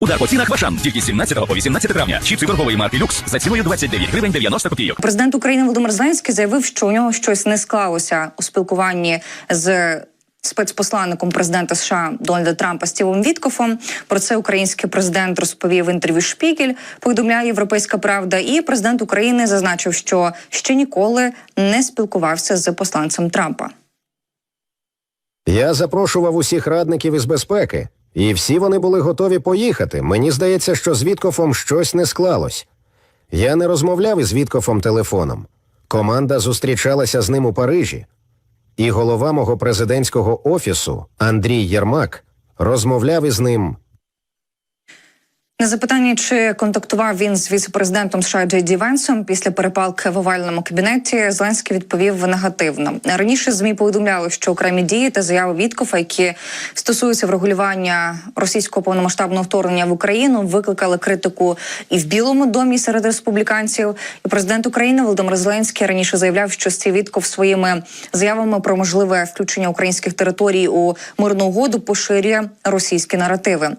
Удар по цінах Вашан тільки з 17 по 18 травня. Чіпси торгової марки Люкс за ціною 29 гривень 90 копійок. Президент України Володимир Зеленський заявив, що у нього щось не склалося у спілкуванні з спецпосланником президента США Дональда Трампа Стівом Віткофом. Про це український президент розповів в інтерв'ю Шпігель. Повідомляє Європейська Правда. І президент України зазначив, що ще ніколи не спілкувався з посланцем Трампа. Я запрошував усіх радників із безпеки, і всі вони були готові поїхати. Мені здається, що з Віткофом щось не склалось. Я не розмовляв із Віткофом телефоном. Команда зустрічалася з ним у Парижі. І голова мого президентського офісу Андрій Єрмак розмовляв із ним На запитання, чи контактував він з віце-президентом США Джей Ді Венсом після перепалки в овальному кабінеті, Зеленський відповів негативно. Раніше змі повідомляли, що окремі дії та заяви Віткофа, які стосуються врегулювання російського повномасштабного вторгнення в Україну, викликали критику і в Білому домі серед республіканців. І президент України Володимир Зеленський раніше заявляв, що Стів Вітков своїми заявами про можливе включення українських територій у мирну угоду поширює російські наративи.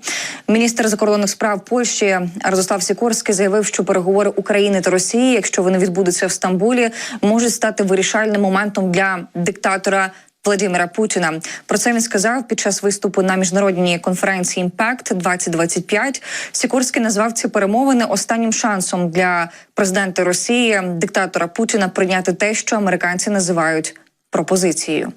Міністр закордонних справ Польщі Радослав Сікорський заявив, що переговори України та Росії, якщо вони відбудуться в Стамбулі, можуть стати вирішальним моментом для диктатора. Владимира Путіна про це він сказав під час виступу на міжнародній конференції Impact 2025 Сікорський назвав ці перемовини останнім шансом для президента Росії, диктатора Путіна, прийняти те, що американці називають пропозицією.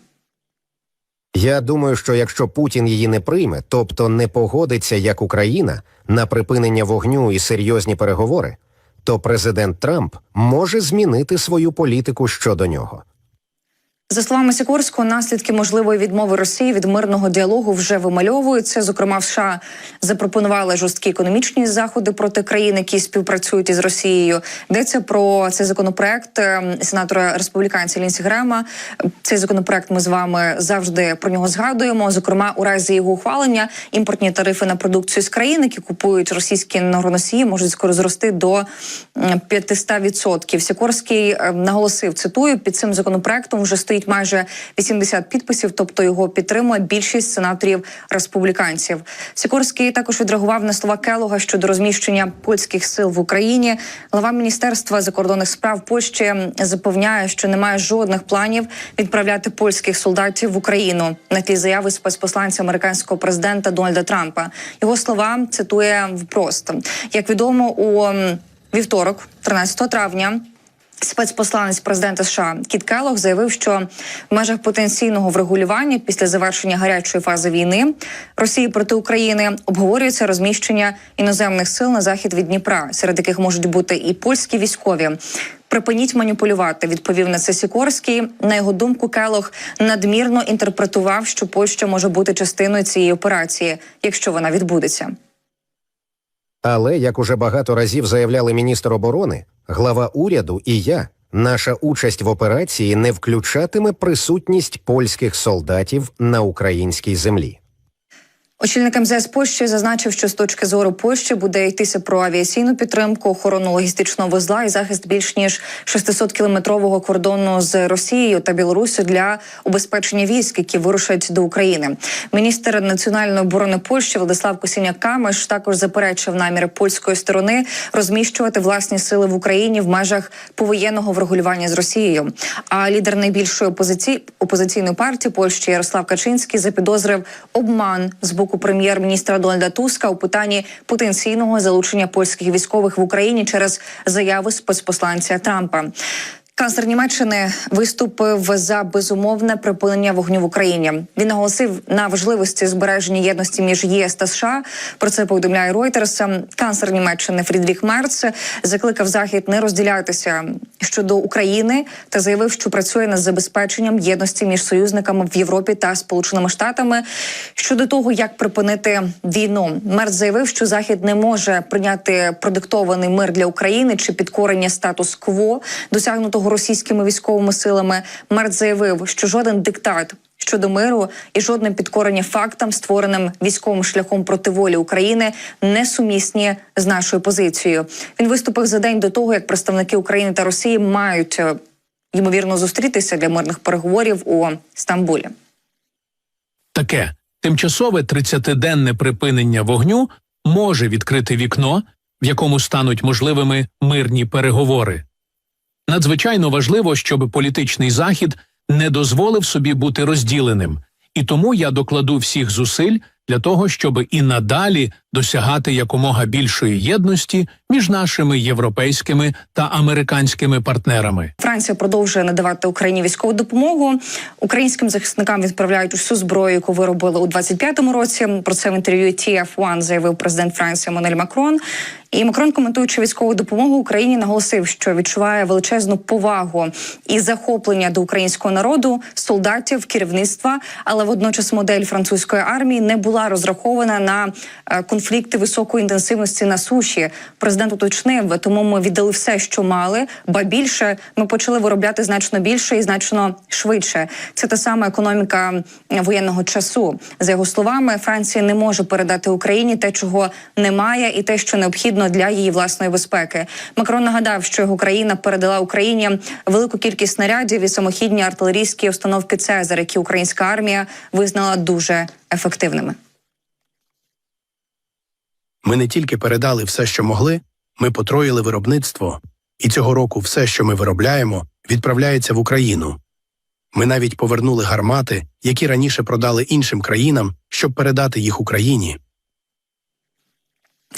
Я думаю, що якщо Путін її не прийме, тобто не погодиться як Україна на припинення вогню і серйозні переговори, то президент Трамп може змінити свою політику щодо нього. За словами Сікорського, наслідки можливої відмови Росії від мирного діалогу вже вимальовуються. Зокрема, в США запропонували жорсткі економічні заходи проти країн, які співпрацюють із Росією. Йдеться про цей законопроект е, сенатора республіканця Лінсі Грема. Цей законопроект ми з вами завжди про нього згадуємо. Зокрема, у разі його ухвалення імпортні тарифи на продукцію з країн, які купують російські енергоносії, можуть скоро зрости до м, 500%. Сікорський е, наголосив, цитую, під цим законопроектом вже стоїть майже 80 підписів, тобто його підтримує більшість сенаторів республіканців. Сікорський також відреагував на слова Келога щодо розміщення польських сил в Україні. Глава міністерства закордонних справ Польщі запевняє, що немає жодних планів відправляти польських солдатів в Україну на тлі заяви спецпосланця американського президента Дональда Трампа. Його слова цитує впрост. Як відомо у вівторок, 13 травня. Спецпосланець президента США Кіт Келлог заявив, що в межах потенційного врегулювання після завершення гарячої фази війни Росії проти України обговорюється розміщення іноземних сил на захід від Дніпра, серед яких можуть бути і польські військові. Припиніть маніпулювати, відповів на це Сікорський. На його думку, Келох надмірно інтерпретував, що Польща може бути частиною цієї операції, якщо вона відбудеться. Але, як уже багато разів заявляли міністр оборони, глава уряду і я, наша участь в операції не включатиме присутність польських солдатів на українській землі. Очільник МЗС Польщі зазначив, що з точки зору Польщі буде йтися про авіаційну підтримку, охорону логістичного вузла і захист більш ніж 600 кілометрового кордону з Росією та Білоруссю для убезпечення військ, які вирушать до України. Міністр національної оборони Польщі Владислав Косіняк Камиш також заперечив наміри польської сторони розміщувати власні сили в Україні в межах повоєнного врегулювання з Росією. А лідер найбільшої опозиції опозиційної партії Польщі Ярослав Качинський запідозрив обман з боку прем'єр-міністра Дональда Туска у питанні потенційного залучення польських військових в Україні через заяви спецпосланця Трампа. Канцлер Німеччини виступив за безумовне припинення вогню в Україні. Він наголосив на важливості збереження єдності між ЄС та США. Про це повідомляє Reuters. Канцлер Німеччини Фрідріх Мерц закликав Захід не розділятися щодо України та заявив, що працює над забезпеченням єдності між союзниками в Європі та Сполученими Штатами щодо того, як припинити війну. мерт заявив, що Захід не може прийняти продиктований мир для України чи підкорення статус-кво досягнутого російськими військовими силами. Мерт заявив, що жоден диктат щодо миру і жодне підкорення фактам, створеним військовим шляхом проти волі України, не сумісні з нашою позицією. Він виступив за день до того, як представники України та Росії мають е, ймовірно зустрітися для мирних переговорів у Стамбулі. Таке тимчасове 30-денне припинення вогню може відкрити вікно, в якому стануть можливими мирні переговори. Надзвичайно важливо, щоб політичний захід не дозволив собі бути розділеним, і тому я докладу всіх зусиль для того, щоб і надалі досягати якомога більшої єдності між нашими європейськими та американськими партнерами. Франція продовжує надавати Україні військову допомогу. Українським захисникам відправляють усю зброю, яку виробили у 25-му році. Про це в інтерв'ю TF1 заявив президент Франції Монель Макрон. І Макрон, коментуючи військову допомогу Україні, наголосив, що відчуває величезну повагу і захоплення до українського народу, солдатів, керівництва. Але водночас модель французької армії не була розрахована на е, конфлікти високої інтенсивності на суші. Президент уточнив, тому ми віддали все, що мали, ба більше ми почали виробляти значно більше і значно швидше. Це та сама економіка воєнного часу. За його словами, Франція не може передати Україні те, чого немає, і те, що необхідно для її власної безпеки. Макрон нагадав, що його країна передала Україні велику кількість снарядів і самохідні артилерійські установки Цезар, які українська армія визнала дуже ефективними. Ми не тільки передали все, що могли, ми потроїли виробництво, і цього року все, що ми виробляємо, відправляється в Україну. Ми навіть повернули гармати, які раніше продали іншим країнам, щоб передати їх Україні.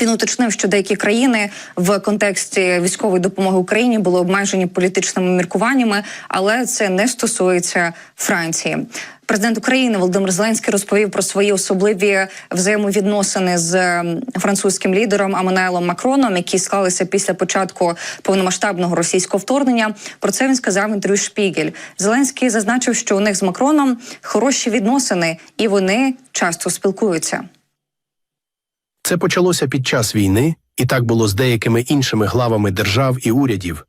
Він уточнив, що деякі країни в контексті військової допомоги Україні були обмежені політичними міркуваннями, але це не стосується Франції. Президент України Володимир Зеленський розповів про свої особливі взаємовідносини з французьким лідером Амануелом Макроном, які склалися після початку повномасштабного російського вторгнення. Про це він сказав інтерв'ю Шпігель. Зеленський зазначив, що у них з Макроном хороші відносини, і вони часто спілкуються. Це почалося під час війни, і так було з деякими іншими главами держав і урядів,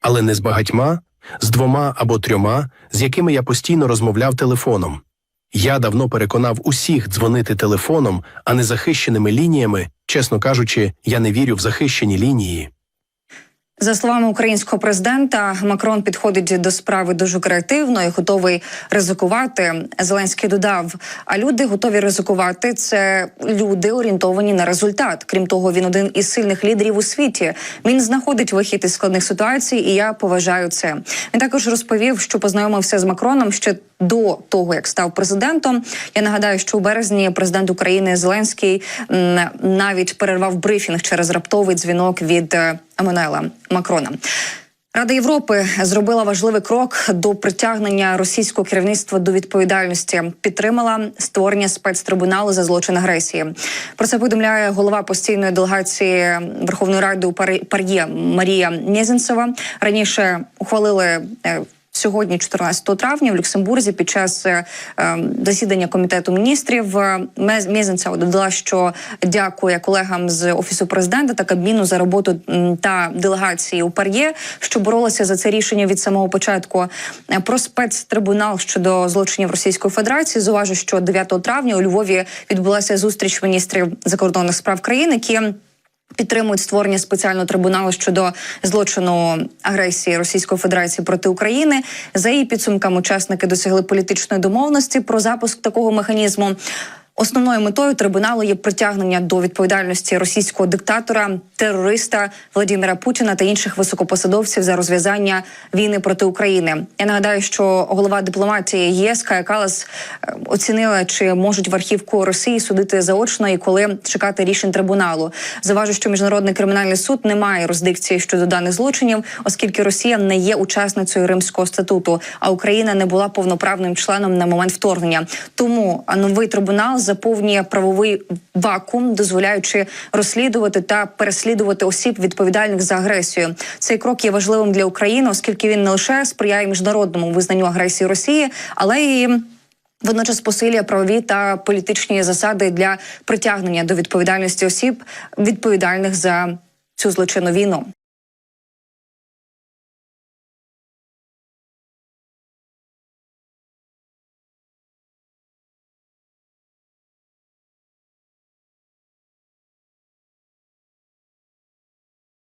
але не з багатьма, з двома або трьома, з якими я постійно розмовляв телефоном. Я давно переконав усіх дзвонити телефоном, а не захищеними лініями. Чесно кажучи, я не вірю в захищені лінії. За словами українського президента, Макрон підходить до справи дуже креативно і готовий ризикувати. Зеленський додав: а люди готові ризикувати. Це люди орієнтовані на результат. Крім того, він один із сильних лідерів у світі. Він знаходить вихід із складних ситуацій, і я поважаю це. Він також розповів, що познайомився з Макроном ще до того, як став президентом. Я нагадаю, що у березні президент України Зеленський навіть перервав брифінг через раптовий дзвінок від е, Еммануела Макрона. Рада Європи зробила важливий крок до притягнення російського керівництва до відповідальності. Підтримала створення спецтрибуналу за злочин агресії. Про це повідомляє голова постійної делегації Верховної Ради у Пар'є Марія Мєзінцева. Раніше ухвалили. Сьогодні, 14 травня, в Люксембурзі, під час е, е, засідання комітету міністрів е, Мєзенцева додала, що дякує колегам з офісу президента та Кабміну за роботу та делегації у Пар'є, що боролися за це рішення від самого початку. Е, Про спецтрибунал щодо злочинів Російської Федерації зуважу, що 9 травня у Львові відбулася зустріч міністрів закордонних справ країн, які Підтримують створення спеціального трибуналу щодо злочину агресії Російської Федерації проти України. За її підсумками, учасники досягли політичної домовленості про запуск такого механізму. Основною метою трибуналу є притягнення до відповідальності російського диктатора, терориста Владимира Путіна та інших високопосадовців за розв'язання війни проти України. Я нагадаю, що голова дипломатії ЄС Кая Калас е, оцінила, чи можуть в архівку Росії судити заочно і коли чекати рішень трибуналу. Заважу, що міжнародний кримінальний суд не має юрисдикції щодо даних злочинів, оскільки Росія не є учасницею Римського статуту, а Україна не була повноправним членом на момент вторгнення. Тому новий трибунал заповнює правовий вакуум, дозволяючи розслідувати та переслідувати осіб відповідальних за агресію. Цей крок є важливим для України, оскільки він не лише сприяє міжнародному визнанню агресії Росії, але й Водночас посилює правові та політичні засади для притягнення до відповідальності осіб, відповідальних за цю злочинну війну.